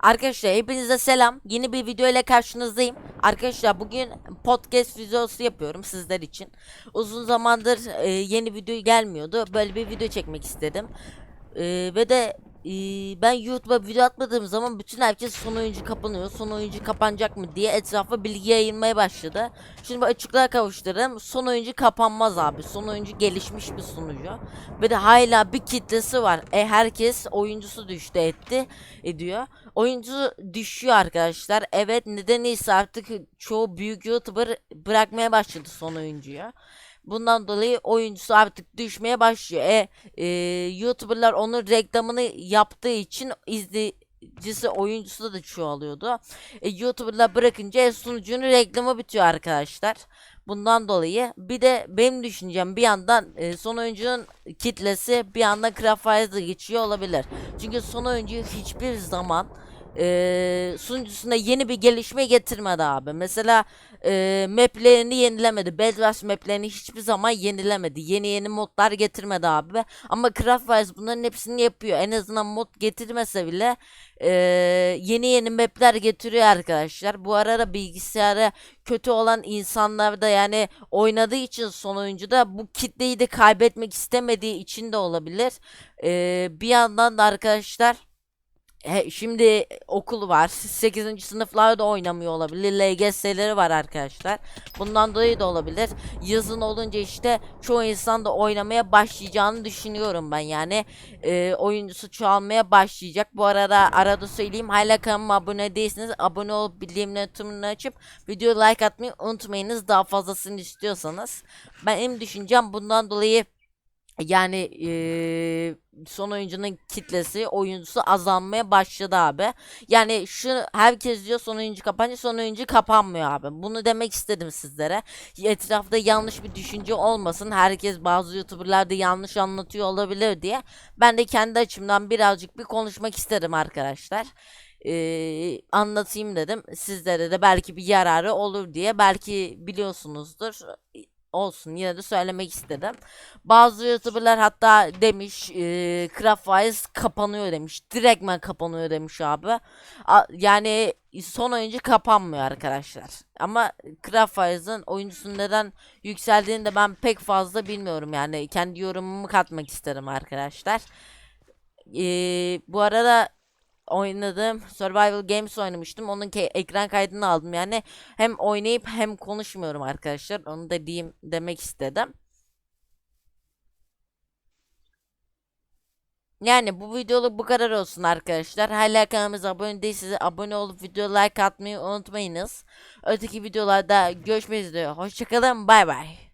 Arkadaşlar hepinize selam. Yeni bir video ile karşınızdayım. Arkadaşlar bugün podcast videosu yapıyorum sizler için. Uzun zamandır e, yeni video gelmiyordu. Böyle bir video çekmek istedim. E, ve de e, ben YouTube'a video atmadığım zaman bütün herkes son oyuncu kapanıyor. Son oyuncu kapanacak mı diye etrafa bilgi yayılmaya başladı. Şimdi bu açıklığa kavuşturayım. Son oyuncu kapanmaz abi. Son oyuncu gelişmiş bir sunucu. Ve de hala bir kitlesi var. E herkes oyuncusu düştü etti ediyor. Oyuncu düşüyor arkadaşlar. Evet nedeniyse artık çoğu büyük YouTuber bırakmaya başladı son oyuncuyu. Bundan dolayı oyuncusu artık düşmeye başlıyor. E, e YouTuber'lar onun reklamını yaptığı için izleyicisi oyuncusu da çoğalıyordu. E, YouTuber'lar bırakınca e, sunucunun reklamı bitiyor arkadaşlar. Bundan dolayı bir de benim düşüncem bir yandan e, son oyuncunun kitlesi bir yandan Craftwise'da geçiyor olabilir. Çünkü son oyuncu hiçbir zaman e, sunucusuna yeni bir gelişme getirmedi abi. Mesela e, maplerini yenilemedi. Bedwars maplerini hiçbir zaman yenilemedi. Yeni yeni modlar getirmedi abi. Ama Craftwise bunların hepsini yapıyor. En azından mod getirmese bile e, yeni yeni mapler getiriyor arkadaşlar. Bu arada bilgisayarı kötü olan insanlar da yani oynadığı için son oyuncu da bu kitleyi de kaybetmek istemediği için de olabilir. E, bir yandan da arkadaşlar Şimdi okul var. 8. sınıflarda oynamıyor olabilir. LGS'leri var arkadaşlar. Bundan dolayı da olabilir. Yazın olunca işte çoğu insan da oynamaya başlayacağını düşünüyorum ben. Yani e, oyuncusu çoğalmaya başlayacak. Bu arada arada söyleyeyim. Hala kanalıma abone değilseniz abone olup bildirimleri tümünü açıp video like atmayı unutmayınız. Daha fazlasını istiyorsanız. Ben benim düşüncem bundan dolayı yani eee, son oyuncunun kitlesi oyuncusu azalmaya başladı abi. Yani şu herkes diyor son oyuncu kapanınca son oyuncu kapanmıyor abi. Bunu demek istedim sizlere. Etrafta yanlış bir düşünce olmasın. Herkes bazı youtuberlar da yanlış anlatıyor olabilir diye. Ben de kendi açımdan birazcık bir konuşmak isterim arkadaşlar. Eee, anlatayım dedim. Sizlere de belki bir yararı olur diye. Belki biliyorsunuzdur olsun yine de söylemek istedim. Bazı youtuberlar hatta demiş e, Craftwise kapanıyor demiş. Direktmen kapanıyor demiş abi. A- yani son oyuncu kapanmıyor arkadaşlar. Ama Craftwise'ın oyuncusunun neden yükseldiğini de ben pek fazla bilmiyorum. Yani kendi yorumumu katmak isterim arkadaşlar. E, bu arada oynadığım Survival Games oynamıştım. Onun ekran kaydını aldım. Yani hem oynayıp hem konuşmuyorum arkadaşlar. Onu da diyeyim demek istedim. Yani bu videoluk bu kadar olsun arkadaşlar. Hala kanalımıza abone değilseniz abone olup video like atmayı unutmayınız. Öteki videolarda görüşmek üzere. Hoşçakalın. Bay bay.